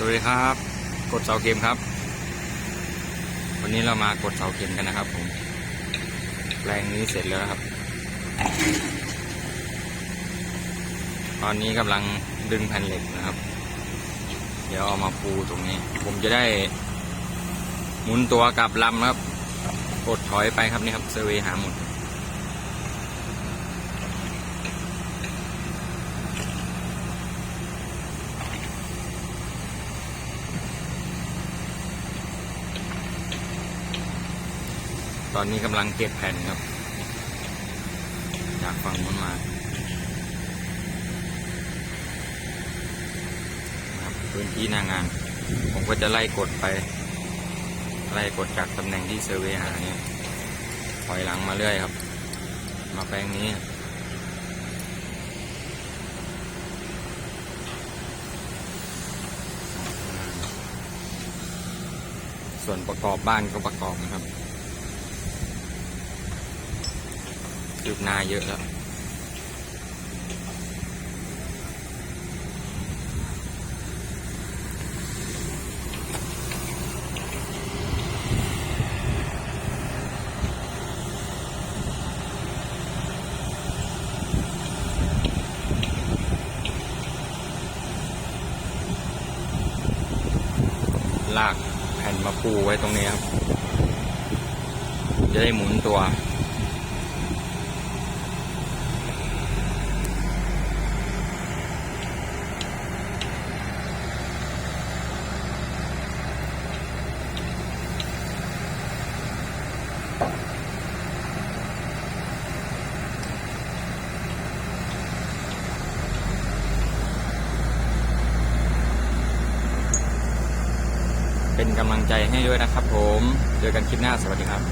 สวัสดีครับ กดเสาเข็มครับ วันนี้เรามากดเสาเข็มกันนะครับผมแปลงนี้เสร็จแล้วครับ ตอนนี้กำลังดึงแผ่นเหล็กนะครับ เดี๋ยวเอามาปูตรงนี้ ผมจะได้ หมุนตัวกลับลำครับ กดถอยไปครับนี่ครับเซเวหาหมุด ตอนนี้กำลังเก็บแผ่นครับ จากฝั่งนู้นมาครับพื้นที่หน้างาน ผมก็จะไล่กดไป ไล่กดจากตำแหน่งที่เซอร์เวย์หาเนี่ยถอยหลังมาเรื่อยครับ มาแปลงนี้ส่วนประกอบบ้านก็ประกอบนะครับ คืบหน้าเยอะแล้วลากแผ่นมาปูไว้ตรงนี้ครับ จะได้หมุนตัว เป็นกำลังใจให้ด้วยนะครับผม เจอกันคลิปหน้า สวัสดีครับ